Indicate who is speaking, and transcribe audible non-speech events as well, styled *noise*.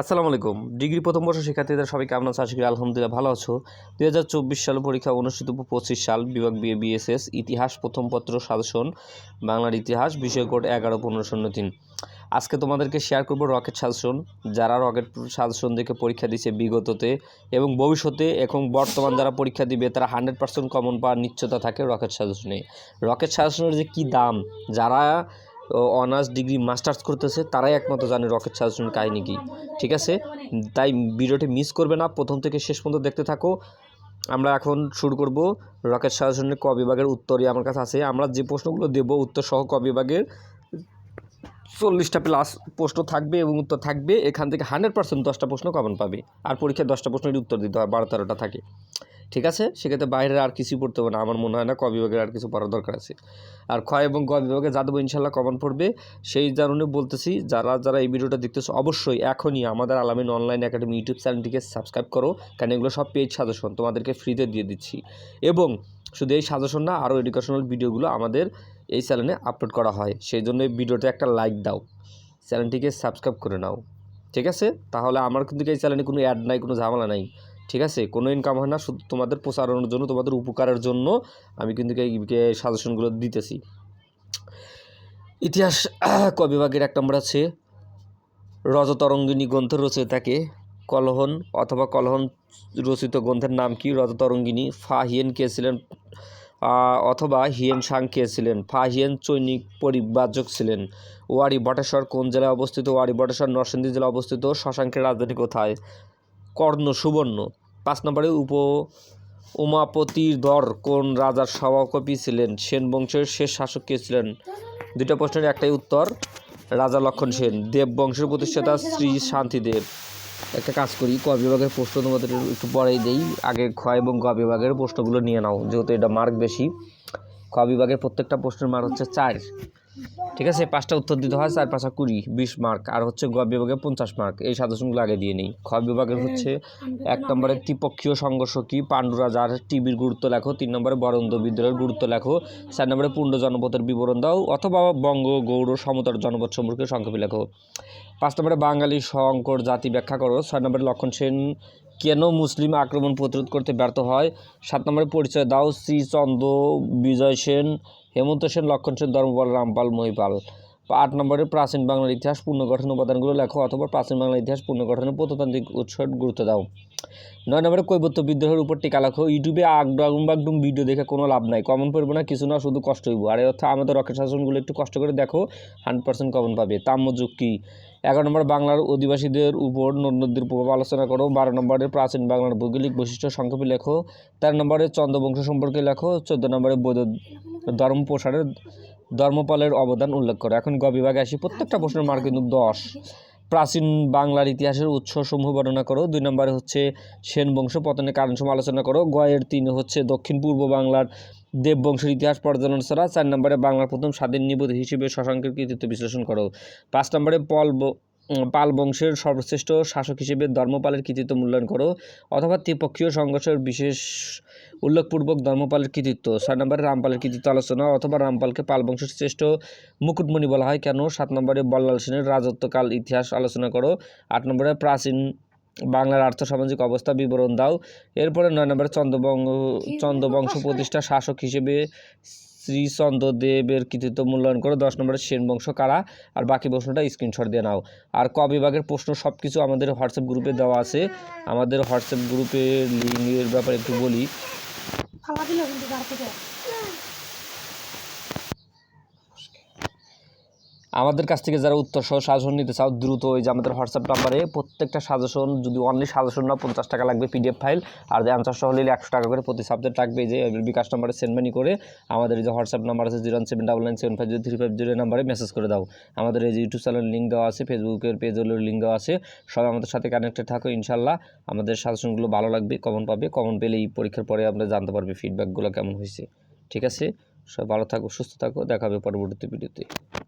Speaker 1: আসসালামু আলাইকুম। ডিগ্রি প্রথম বর্ষ শিক্ষার্থীদের সবাই কেমন আছে? আশা করি আলহামদুলিল্লাহ ভালো আছো। দুই হাজার চব্বিশ সাল পরীক্ষা অনুষ্ঠিত পঁচিশ সাল বিভাগ বিএ বিএসএস ইতিহাস প্রথম পত্র সাজেশন, বাংলার ইতিহাস, বিষয় কোড এগারো পনেরো শূন্য তিন। আজকে তোমাদেরকে শেয়ার করব রকেট সাজেশন। যারা রকেট সাজেশন দেখে পরীক্ষা দিছে বিগততে এবং ভবিষ্যতে এবং বর্তমান যারা পরীক্ষা দিবে, তারা হান্ড্রেড পার্সেন্ট কমন পাওয়ার নিশ্চয়তা থাকে রকেট সাজেশনে। রকেট সাজেশনের যে কী দাম? যারা অনার্স ডিগ্রি মাস্টার্স করতেছে, তারাই একমাত্র জানে রকেট সাজেশনের কাহিনী কী। ঠিক আছে? তাই ভিডিওটি মিস করবে না, প্রথম থেকে শেষ পর্যন্ত দেখতে থাকো। আমরা এখন শুরু করব রকেট সাজেশনের ক বিভাগের উত্তরই আমার কাছে আছে। আমরা যে প্রশ্নগুলো দেব, উত্তর সহ ক বিভাগের চল্লিশটা প্লাস প্রশ্ন থাকবে এবং উত্তর থাকবে। এখান থেকে হান্ড্রেড পার্সেন্ট দশটা প্রশ্ন কমন পাবে। আর পরীক্ষায় দশটা প্রশ্নের উত্তর দিতে হয়, বারো তেরোটা থাকে। ঠিক আছে? সেক্ষেত্রে বাইরের আর কিছু পড়তে হবে না। আমার মনে হয় না ক বিভাগের আর কিছু পড়ার দরকার আছে। আর ক্ষয় এবং গ বিভাগে যা দেবো ইনশাল্লাহ কমন পড়বে। সেই কারণে বলতেছি, যারা যারা এই ভিডিওটা দেখতেছো, অবশ্যই এখনই আমাদের আলামিন অনলাইন একাডেমি ইউটিউব চ্যানেলটিকে সাবস্ক্রাইব করো। কারণ এগুলো সব পেজ সাজেশন তোমাদেরকে ফ্রিতে দিয়ে দিচ্ছি। এবং শুধু এই সাজেশন না আরও এডুকেশনাল ভিডিওগুলো আমাদের এই চ্যানেলে আপলোড করা হয়। সেই জন্য এই ভিডিওতে একটা লাইক দাও। চ্যানেলটিকে সাবস্ক্রাইব করে নাও। ঠিক আছে? তাহলে আমার কিন্তু এই চ্যানেলে কোনো অ্যাড নাই, কোনো ঝামেলা নাই। ঠিক আছে? কোনো ইনকাম হয় না, শুধু তোমাদের প্রচারণের জন্য, তোমাদের উপকারের জন্য আমি কিন্তু সাজেশনগুলো দিতেছি। ইতিহাস *clears throat* ক বিভাগের এক নম্বর আছে, রজতরঙ্গিনী গ্রন্থ রচয়িতাকে কলহন অথবা কলহন রচিত গ্রন্থের নাম কি? রজতরঙ্গিনী। ফা হিয়েন কে ছিলেন? অথবা হিয়েন সাং কে ছিলেন? ফা হিয়েন চৈনিক পরিব্রাজক ছিলেন। ওয়ারি বটেশ্বর কোন জেলায় অবস্থিত? ওয়ারি বটেশ্বর নরসিংদী জেলায় অবস্থিত। শশাঙ্কের রাজধানী কোথায়? কর্ণ সুবর্ণ। পাঁচ নম্বরে উপ উমাপতির দর, কোন রাজার সভাকপি ছিলেন? সেন বংশের শেষ শাসক কে ছিলেন? দুইটা প্রশ্নের একটাই উত্তর, রাজা লক্ষণ সেন। দেব বংশের প্রতিষ্ঠাতা শ্রী শান্তিদেব। একটা কাজ করি, ক বিভাগের প্রশ্ন তোমাদের একটু পরেই দেই। আগে খ এবং গ বিভাগের প্রশ্নগুলো নিয়ে নাও, যেহেতু এটা মার্ক বেশি। ক বিভাগের প্রত্যেকটা প্রশ্নের মার্ক হচ্ছে চার। ঠিক আছে পাঁচটা উত্তর দিতে হয় চার পাঁচা কুড়ি বিশ মার্ক আর হচ্ছে গ বিভাগে পঞ্চাশ মার্ক এই সাজেশনগুলো আগে দিয়ে নেই। খ বিভাগের হচ্ছে এক নম্বরে ত্রিপক্ষীয় সংঘর্ষ কি? পাণ্ডুরা যার টিভির গুরুত্ব লেখো তিন নম্বরে বরন্দ বিদ্রোহের গুরুত্ব লেখো চার নম্বরে পুণ্ড জনপথের বিবরণ দাও অথবা বঙ্গ গৌড় সমতর জনপদ সম্পর্কে সংক্ষেপে লেখো। পাঁচ নম্বরে বাঙালি শঙ্কর জাতি ব্যাখ্যা করো ছয় নম্বরে লক্ষণ সেন কেন মুসলিম আক্রমণ প্রতিরোধ করতে ব্যর্থ হয়? সাত নম্বরে পরিচয় দাও। শ্রীচন্দ্র বিজয় সেন, হেমন্ত সেন, লক্ষণ সেন, ধর্মপাল, রামপাল, মহিপাল। আট নম্বরে প্রাচীন বাংলার ইতিহাস, পুনর্গঠন উপাদানগুলো লেখো অথবা প্রাচীন বাংলার ইতিহাস, পুনর্গঠনের প্রত্নতান্ত্রিক উৎসর গুরুত্ব দাও। নয় নম্বরে, কৈবত্য বিদ্রোহের উপর টিকা লেখো। ইউটিউবে আগডুম বাগডুম ভিডিও দেখে কোনো লাভ নাই। কমন পড়বে না, কিছু না, শুধু কষ্ট হইব। আর অর্থ আমাদের রকেট শাসনগুলো একটু কষ্ট করে দেখো, হান্ড্রেড পার্সেন্ট কমন পাবে। তাম্যযুগ কী এগারো নম্বর, বাংলার অধিবাসীদের উপর নদীর প্রভাব আলোচনা করো। বারো নম্বরে, প্রাচীন বাংলার ভৌগোলিক বৈশিষ্ট্য সংক্ষেপে লেখো। তেরো নম্বরে, চন্দ্রবংশ সম্পর্কে লেখো। চোদ্দ নম্বরে, বৌদ্ধ ধর্ম প্রসারের ধর্মপালের অবদান উল্লেখ করো। এখন গ বিভাগে আসি। প্রত্যেকটা প্রশ্নের মার্ক কিন্তু দশ। প্রাচীন বাংলার ইতিহাসের উৎসসমূহ বর্ণনা করো। দুই নম্বরে হচ্ছে সেন বংশ পতনের কারণ সময় আলোচনা করো। গয়ের তিন হচ্ছে দক্ষিণ পূর্ব বাংলার দেববংশের ইতিহাস পর্যালোচনা ছাড়া। চার নম্বরে বাংলার প্রথম স্বাধীন নিবোধ হিসেবে শশাঙ্কের কৃতিত্ব বিশ্লেষণ করো। পাঁচ নম্বরে পল পাল বংশের সর্বশ্রেষ্ঠ শাসক হিসেবে ধর্মপালের কৃতিত্ব মূল্যায়ন করো অথবা ত্রিপক্ষীয় সংঘর্ষের বিশেষ উল্লেখপূর্বক ধর্মপালের কৃতিত্ব। ছয় নম্বরে রামপালের কৃতিত্ব আলোচনা অথবা রামপালকে পাল বংশের শ্রেষ্ঠ মুকুটমণি বলা হয়। কেন? সাত নম্বরে বল্লাল সেনের রাজত্বকাল ইতিহাস আলোচনা করো। আট নম্বরে প্রাচীন বাংলার আর্থসামাজিক অবস্থা বিবরণ দাও। এরপরে নয় নম্বরে চন্দ্রবঙ্গ চন্দ্রবংশ প্রতিষ্ঠা শাসক হিসেবে শ্রীচন্দ্রদেবের কৃতিত্ব মূল্যায়ন করো দশ নম্বরে সেন বংশ কারা? আর বাকি প্রশ্নটা স্ক্রিনশট দিয়ে নাও। আর ক বিভাগের প্রশ্ন সব কিছু আমাদের হোয়াটসঅ্যাপ গ্রুপে দেওয়া আছে। আমাদের হোয়াটসঅ্যাপ গ্রুপের লিঙ্কের ব্যাপারে একটু বলি
Speaker 2: খাওয়া দিল কিন্তু বার থেকে
Speaker 1: আমাদের কাছ থেকে যারা উত্তর সহ সাজেশন নিতে চাও, দ্রুত ওই যে আমাদের হোয়াটসঅ্যাপ নাম্বারে প্রত্যেকটা সাজেশন, যদি অনলি সাজেশন না পঞ্চাশ টাকা লাগবে পিডিএফ ফাইল আর যে আনসার সহ নিলে একশো টাকা করে প্রতি সাবজেক্ট লাগবে যে বিকাশ নাম্বারে সেন্ড মানি করে আমাদের যে হোয়াটসঅ্যাপ নাম্বার আছে zero seven double nine seven five zero three five zero নাম্বারে মেসেজ করে দাও। আমাদের এই যে ইউটিউব চ্যানেল লিঙ্ক দেওয়া আছে ফেসবুকের পেজগুলোর লিঙ্ক দেওয়া আছে, সবাই আমাদের সাথে কানেক্টেড থাকো ইনশাল্লাহ। আমাদের সাজেশনগুলো ভালো লাগবে কমন পাবে কমন পেলে এই পরীক্ষার পরে আমরা জানতে পারবে ফিডব্যাকগুলো কেমন হয়েছে। ঠিক আছে? সবাই ভালো থাকো, সুস্থ থাকো, দেখা হবে পরবর্তী ভিডিওতে